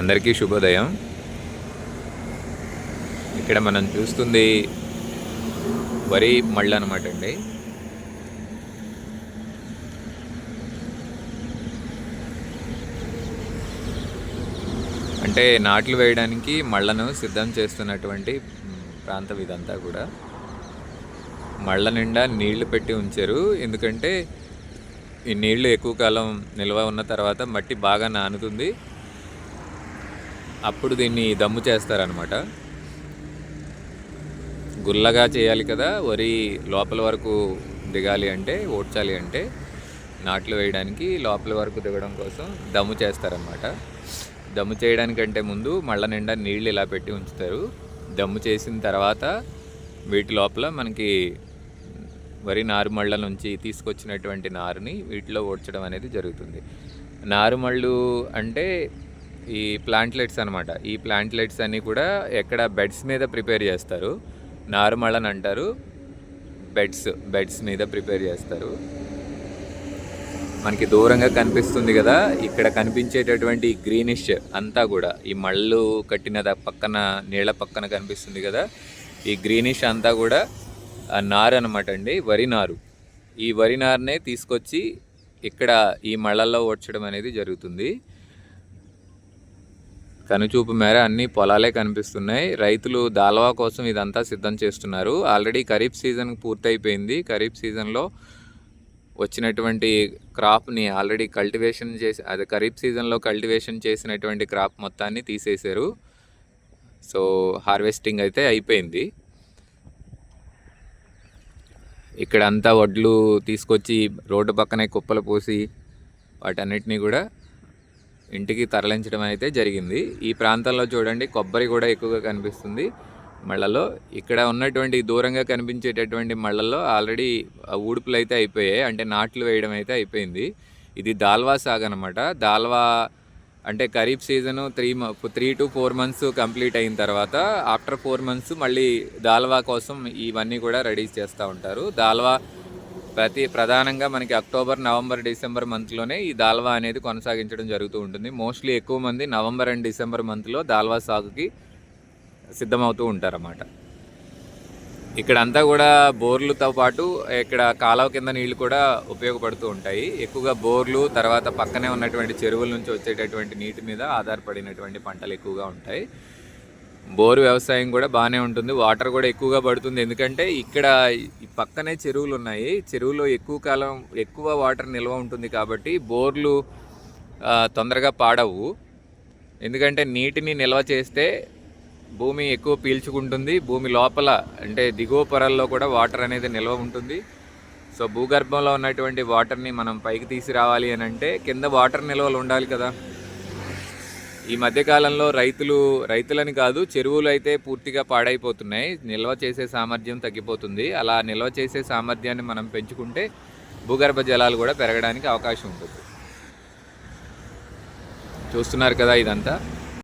అందరికీ శుభోదయం. ఇక్కడ మనం చూస్తుంది వరి మళ్ళీ అనమాట అండి. అంటే నాట్లు వేయడానికి మళ్ళను సిద్ధం చేస్తున్నటువంటి ప్రాంతం ఇదంతా కూడా మళ్ళ నిండా నీళ్ళు పెట్టి ఉంచారు. ఎందుకంటే ఈ నీళ్ళు ఎక్కువ కాలం నిల్వ ఉన్న తర్వాత మట్టి బాగా నానుతుంది. అప్పుడు దీన్ని దమ్ము చేస్తారనమాట గుల్లగా చేయాలి కదా వరి లోపల వరకు దిగాలి అంటే ఓడ్చాలి అంటే నాట్లు వేయడానికి లోపల వరకు దిగడం కోసం దమ్ము చేస్తారనమాట దమ్ము చేయడానికంటే ముందు మళ్ళ నిండా నీళ్ళు ఇలా పెట్టి ఉంచుతారు. దమ్ము చేసిన తర్వాత వీటి లోపల మనకి వరి నారుమళ్ళ నుంచి తీసుకొచ్చినటువంటి నారుని వీటిలో ఓడ్చడం అనేది జరుగుతుంది. నారుమళ్ళు అంటే ఈ ప్లాంట్లెట్స్ అనమాట ఈ ప్లాంట్లెట్స్ అన్నీ కూడా ఎక్కడ బెడ్స్ మీద ప్రిపేర్ చేస్తారు. నారుమళ్ళని అంటారు. బెడ్స్ బెడ్స్ మీద ప్రిపేర్ చేస్తారు. మనకి దూరంగా కనిపిస్తుంది కదా ఇక్కడ కనిపించేటటువంటి గ్రీనిష్ అంతా కూడా ఈ మళ్ళు కట్టిన పక్కన నీళ్ళ పక్కన కనిపిస్తుంది కదా ఈ గ్రీనిష్ అంతా కూడా నారు అనమాట అండి వరి నారు. ఈ వరి నారునే తీసుకొచ్చి ఇక్కడ ఈ మళ్ళల్లో ఓడ్చడం అనేది జరుగుతుంది. కనుచూపు మేర అన్ని పొలాలే కనిపిస్తున్నాయి. రైతులు దాల్వా కోసం ఇదంతా సిద్ధం చేస్తున్నారు. ఆల్రెడీ ఖరీఫ్ సీజన్ పూర్తయిపోయింది. ఖరీఫ్ సీజన్లో వచ్చినటువంటి క్రాప్ని ఆల్రెడీ కల్టివేషన్ చేసి అది ఖరీఫ్ సీజన్లో కల్టివేషన్ చేసినటువంటి క్రాప్ మొత్తాన్ని తీసేశారు. సో హార్వెస్టింగ్ అయితే అయిపోయింది. ఇక్కడ అంతా వడ్లు తీసుకొచ్చి రోడ్డు పక్కనే కుప్పలు పోసి వాటన్నిటిని కూడా ఇంటికి తరలించడం అయితే జరిగింది. ఈ ప్రాంతంలో చూడండి కొబ్బరి కూడా ఎక్కువగా కనిపిస్తుంది. మళ్ళలో ఇక్కడ ఉన్నటువంటి దూరంగా కనిపించేటటువంటి మళ్ళల్లో ఆల్రెడీ ఊడుపులు అయితే అయిపోయాయి. అంటే నాట్లు వేయడం అయితే అయిపోయింది. ఇది దాల్వా సాగ్ అనమాట దాల్వా అంటే kharif season three three to four months complete అయిన తర్వాత ఆఫ్టర్ ఫోర్ మంత్స్ మళ్ళీ దాల్వా కోసం ఇవన్నీ కూడా రెడీ చేస్తూ ఉంటారు. దాల్వా ప్రతి ప్రధానంగా మనకి అక్టోబర్ నవంబర్ డిసెంబర్ మంత్లోనే ఈ దాల్వా అనేది కొనసాగించడం జరుగుతూ ఉంటుంది. మోస్ట్లీ ఎక్కువ మంది నవంబర్ అండ్ డిసెంబర్ మంత్లో దాల్వా సాగుకి సిద్ధమవుతూ ఉంటారన్నమాట. ఇక్కడ అంతా కూడా బోర్లతో పాటు ఇక్కడ కాలువ కింద నీళ్ళు కూడా ఉపయోగపడుతూ ఉంటాయి. ఎక్కువగా బోర్లు తర్వాత పక్కనే ఉన్నటువంటి చెరువుల నుంచి వచ్చేటటువంటి నీటి మీద ఆధారపడినటువంటి పంటలు ఎక్కువగా ఉంటాయి. బోరు వ్యవసాయం కూడా బాగానే ఉంటుంది వాటర్ కూడా ఎక్కువగా పడుతుంది. ఎందుకంటే ఇక్కడ పక్కనే చెరువులు ఉన్నాయి. చెరువులో ఎక్కువ కాలం ఎక్కువ వాటర్ నిల్వ ఉంటుంది కాబట్టి బోర్లు తొందరగా పాడవు. ఎందుకంటే నీటిని నిల్వ చేస్తే భూమి ఎక్కువ పీల్చుకుంటుంది. భూమి లోపల అంటే దిగువ పొరల్లో కూడా వాటర్ అనేది నిల్వ ఉంటుంది. సో భూగర్భంలో ఉన్నటువంటి వాటర్ని మనం పైకి తీసుకురావాలి అని అంటే కింద వాటర్ నిల్వలు ఉండాలి కదా. ఈ మధ్యకాలంలో రైతులు రైతులని కాదు చెరువులు అయితే పూర్తిగా పాడైపోతున్నాయి. నిల్వ చేసే సామర్థ్యం తగ్గిపోతుంది. అలా నిల్వ చేసే సామర్థ్యాన్ని మనం పెంచుకుంటే భూగర్భ జలాలు కూడా పెరగడానికి అవకాశం ఉంటుంది. చూస్తున్నారు కదా ఇదంతా?